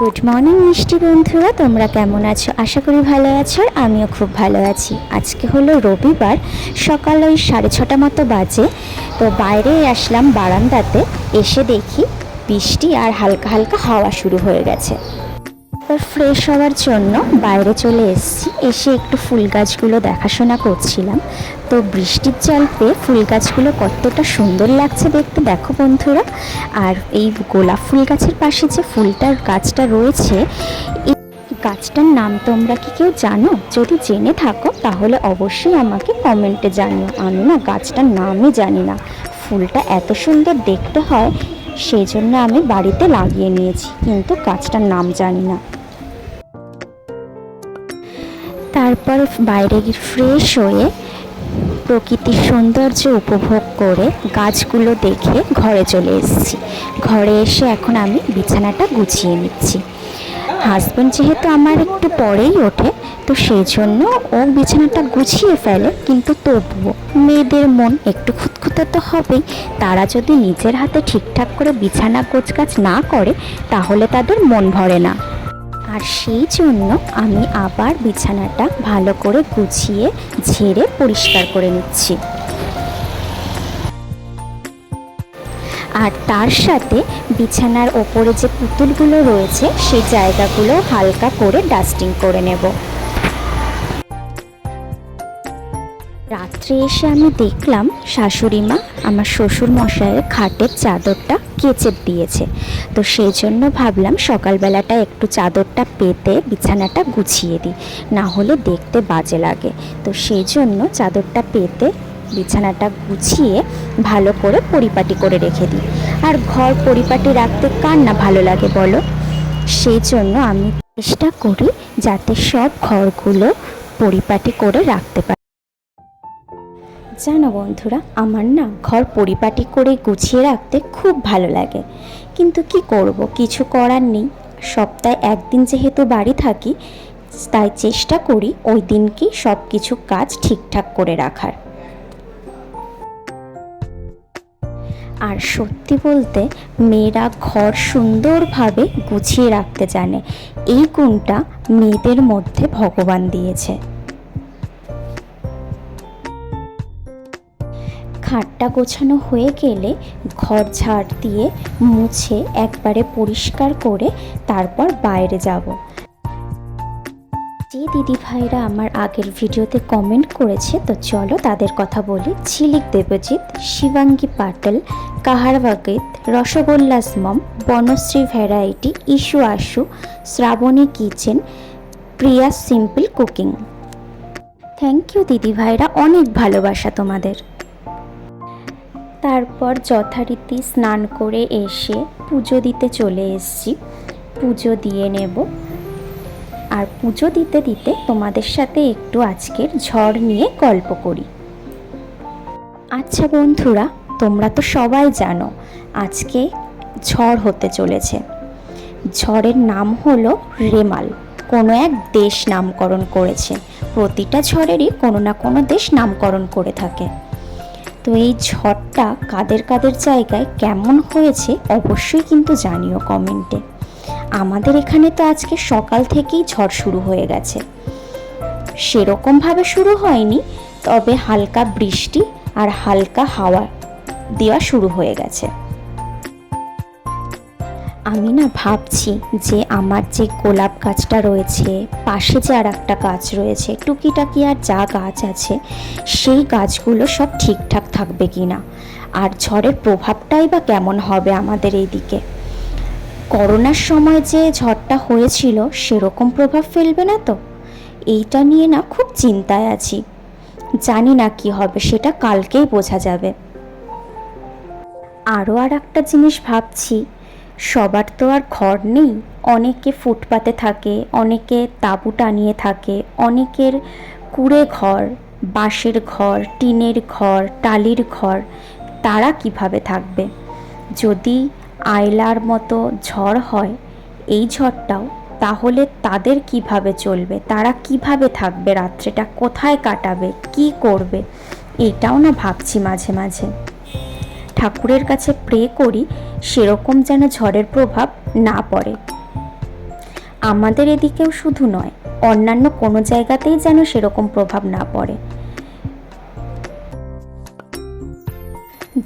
Good morning মিষ্টি বন্ধুরা, তোমরা কেমন আছো? আশা করি ভালো আছো আমিও খুব ভালো আছি। আজকে হলো রবিবার, সকাল ওই সাড়ে ছটা মতো বাজে। তো বাইরে আসলাম বারান্দাতে, এসে দেখি বৃষ্টি আর হালকা হালকা হাওয়া শুরু হয়ে গেছে। এবার ফ্রেশ হওয়ার জন্য বাইরে চলে এসেছি, এসে একটু ফুল গাছগুলো দেখাশোনা করছিলাম। তো বৃষ্টির জল পেয়ে ফুল গাছগুলো কতটা সুন্দর লাগছে দেখতে, দেখো বন্ধুরা। আর এই গোলাপ ফুল গাছের পাশে যে ফুলটার গাছটা রয়েছে গাছটার নাম তোমরা কি কেউ জানো? যদি জেনে থাকো, তাহলে অবশ্যই আমাকে কমেন্টে জানিও। আমি না গাছটার নামই জানি না। ফুলটা এত সুন্দর দেখতে হয়, সেই জন্য আমি বাড়িতে লাগিয়ে নিয়েছি, কিন্তু গাছটার নাম জানি না। তারপর বাইরে গিয়ে ফ্রেশ হয়ে প্রকৃতির সৌন্দর্য উপভোগ করে গাছগুলো দেখে ঘরে চলে এসেছি। ঘরে এসে এখন আমি বিছানাটা গুছিয়ে নিচ্ছি। হাজব্যান্ড যেহেতু আমার একটু পরেই ওঠে, তো সেই জন্য ও বিছানাটা গুছিয়ে ফেলে, কিন্তু তবুও মেয়েদের মন একটু খুঁতখুঁতে তো হবেই। তারা যদি নিজের হাতে ঠিকঠাক করে বিছানা গোছগাছ না করে, তাহলে তাদের মন ভরে না। আর সেই জন্য আমি আবার বিছানাটা ভালো করে গুছিয়ে, ঝেড়ে পরিষ্কার করে নিচ্ছি। আর তার সাথে বিছানার ওপরে যে পুতুলগুলো রয়েছে, সেই জায়গাগুলো হালকা করে ডাস্টিং করে নেব। রাত্রে এসে আমি দেখলাম শাশুড়ি মা আমার শ্বশুর মশাইয়ের খাটের চাদরটা কেচে দিয়েছে। তো সেই জন্য ভাবলাম সকালবেলাটা একটু চাদরটা পেতে, বিছানাটা গুছিয়ে দিই। না হলে দেখতে বাজে লাগে। তো সেই জন্য চাদরটা পেতে, বিছানাটা গুছিয়ে ভালো করে পরিপাটি করে রেখে দিই। আর ঘর পরিপাটি রাখতে কার না ভালো লাগে বলো? সেই জন্য আমি চেষ্টা করি যাতে সব ঘরগুলো পরিপাটি করে রাখতে পারি। জানো বন্ধুরা, আমার না ঘর পরিপাটি করে গুছিয়ে রাখতে খুব ভালো লাগে। কিন্তু কি করব, কিছু করার নেই। সপ্তাহে একদিন যেহেতু বাড়ি থাকি, তাই চেষ্টা করি ওই দিনকেই সব কিছু কাজ ঠিকঠাক করে রাখার। আর সত্যি বলতে, মেয়েরা ঘর সুন্দরভাবে গুছিয়ে রাখতে জানে। এই গুণটা মেয়েদের মধ্যে ভগবান দিয়েছে। খাটটা গোছানো হয়ে গেলে ঘর ঝাড় দিয়ে মুছে একবারে পরিষ্কার করে তারপর বাইরে যাব। যে দিদি ভাইরা আমার আগের ভিডিওতে কমেন্ট করেছে, তো চলো তাদের কথা বলি। ঝিলিক দেবজিৎ, শিবাঙ্গী পাটেল কাহার বাগিত rasgullas Momo Banashree variety issue Ashu, Shrabani kitchen, Priya simple cooking. Thank you দিদি ভাইরা অনেক ভালোবাসা তোমাদের। তারপর যথারীতি স্নান করে এসে পুজো দিতে চলে এসেছি। পুজো দিয়ে নেব। আর পুজো দিতে দিতে তোমাদের সাথে একটু আজকের ঝড় নিয়ে গল্প করি। আচ্ছা বন্ধুরা, তোমরা তো সবাই জানো, আজকে ঝড় হতে চলেছে। ঝড়ের নাম হলো রেমাল। কোনো এক দেশ নামকরণ করেছে। প্রতিটা ঝড়েরই কোনো না কোনো দেশ নামকরণ করে থাকে। তো এই ঝড়টা কাদের কাদের জায়গায় কেমন হয়েছে অবশ্যই কিন্তু জানিও কমেন্টে। আমাদের এখানে তো আজকে সকাল থেকেই ঝড় শুরু হয়ে গেছে। সেরকমভাবে শুরু হয়নি, তবে হালকা বৃষ্টি আর হালকা হাওয়া দেওয়া শুরু হয়ে গেছে। আমি না ভাবছি যে আমার যে গোলাপ গাছটা রয়েছে, পাশে যে আর একটা গাছ রয়েছে, টুকিটাকি আর যা গাছ আছে, সেই গাছগুলো সব ঠিকঠাক থাকবে কি না আর ঝড়ের প্রভাবটাই বা কেমন হবে আমাদের এই দিকে করোনার সময় যে ঝড়টা হয়েছিল, সেরকম প্রভাব ফেলবে না তো? এইটা নিয়ে না খুব চিন্তায় আছি। জানি না কি হবে, সেটা কালকেই বোঝা যাবে। আরও আর একটা জিনিস ভাবছি সবার তো আর ঘর নেই। অনেকে ফুটপাতে থাকে, অনেকে তাঁবু টানিয়ে থাকে, অনেকের কুড়ে ঘর, বাঁশের ঘর, টিনের ঘর, টালির ঘর, তারা কীভাবে থাকবে? যদি আয়লার মতো ঝড় হয় এই ঝড়টাও, তাহলে তাদের কীভাবে চলবে? তারা কীভাবে থাকবে রাত্রেটা? কোথায় কাটাবে? কি করবে? এটাও না ভাবছি মাঝে মাঝে। ঠাকুরের কাছে প্রে করি সেরকম যেন ঝড়ের প্রভাব না পড়ে। আমাদের এদিকেও শুধু নয়, অন্যান্য কোনো জায়গাতেই যেন সেরকম প্রভাব না পড়ে।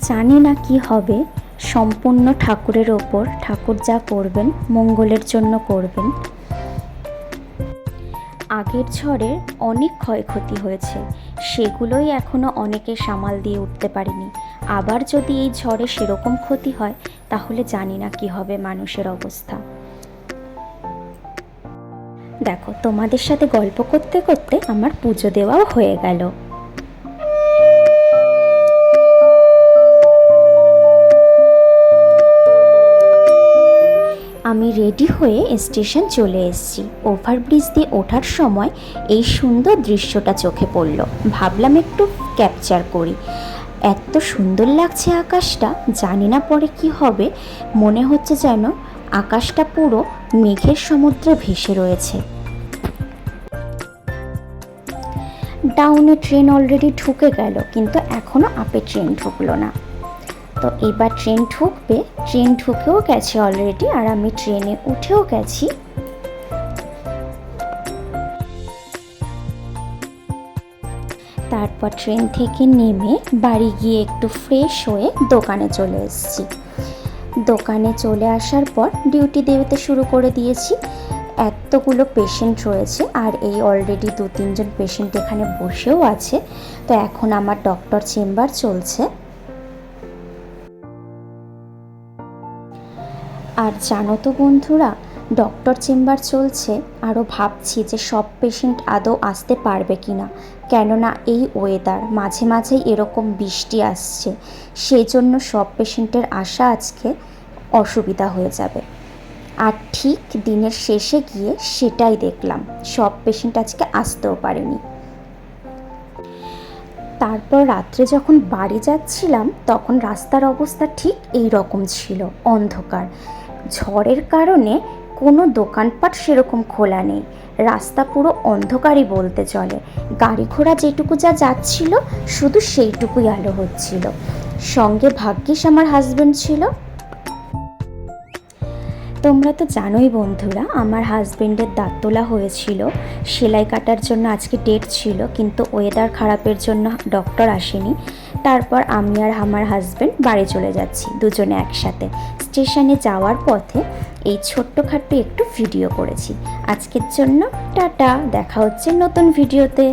জানি না কি হবে, সম্পূর্ণ ঠাকুরের ওপর, ঠাকুর যা করবেন, মঙ্গলের জন্য করবেন। আগের ঝড়ের অনেক ক্ষয়ক্ষতি হয়েছে, সেগুলোই এখনও অনেকে সামাল দিয়ে উঠতে পারেনি। আবার যদি এই ঝড়ে সেরকম ক্ষতি হয় তাহলে জানি না কি হবে মানুষের অবস্থা। দেখো, তোমাদের সাথে গল্প করতে করতে আমার পুজো দেওয়াও হয়ে গেল। আমি রেডি হয়ে স্টেশন চলে এসেছি। ওভারব্রিজ দিয়ে ওঠার সময় এই সুন্দর দৃশ্যটা চোখে পড়ল। ভাবলাম একটু ক্যাপচার করি। এত সুন্দর লাগছে আকাশটা, জানি না পরে কি হবে। মনে হচ্ছে যেন আকাশটা পুরো মেঘের সমুদ্রে ভেসে রয়েছে। ডাউনে ট্রেন অলরেডি ঢুকে গেল, কিন্তু এখনও আপে ট্রেন ঢুকলো না। তো এবার ট্রেন ঢুকবে, ট্রেন ঢুকেও গেছে অলরেডি আর আমি ট্রেনে উঠেও গেছি। তারপর ট্রেন থেকে নেমে বাড়ি গিয়ে একটু ফ্রেশ হয়ে দোকানে চলে এসেছি। দোকানে চলে আসার পর ডিউটি দেওয়াতে শুরু করে দিয়েছি। এতগুলো পেশেন্ট রয়েছে আর এই অলরেডি দু, তিনজন পেশেন্ট এখানে বসেও আছে। তো এখন আমার ডক্টর চেম্বার চলছে। আর জানো তো বন্ধুরা ডক্টর চেম্বার চলছে, আরও ভাবছি যে সব পেশেন্ট আদৌ আসতে পারবে কি না। কেননা এই ওয়েদার, মাঝে মাঝেই এরকম বৃষ্টি আসছে সেই জন্য সব পেশেন্টের আসা আজকে অসুবিধা হয়ে যাবে। আর ঠিক দিনের শেষে গিয়ে সেটাই দেখলাম, সব পেশেন্ট আজকে আসতেও পারেনি। তারপর রাত্রে যখন বাড়ি যাচ্ছিলাম, তখন রাস্তার অবস্থা ঠিক এই রকম ছিল, অন্ধকার। ঝড়ের কারণে কোনো দোকানপাট সেরকম খোলা নেই। রাস্তা পুরো অন্ধকারই বলতে চলে। গাড়ি ঘোড়া যেটুকু যা যাচ্ছিল, শুধু সেইটুকুই আলো হচ্ছিল। সঙ্গে ভাগ্যিস আমার হাজব্যান্ড ছিল। তোমরা তো জানোই বন্ধুরা, আমার হাজবেন্ডের দাঁত তোলা হয়েছিল, সেলাই কাটার জন্য আজকে ডেট ছিল, কিন্তু ওয়েদার খারাপের জন্য ডক্টর আসেনি। তারপর আমি আর আমার হাজবেন্ড বাড়ি চলে যাচ্ছি, দুজনে একসাথে। স্টেশনে যাওয়ার পথে এই ছোট্টখাট্টো একটু ভিডিও করেছি। আজকের জন্য টাটা, দেখা হচ্ছে নতুন ভিডিওতে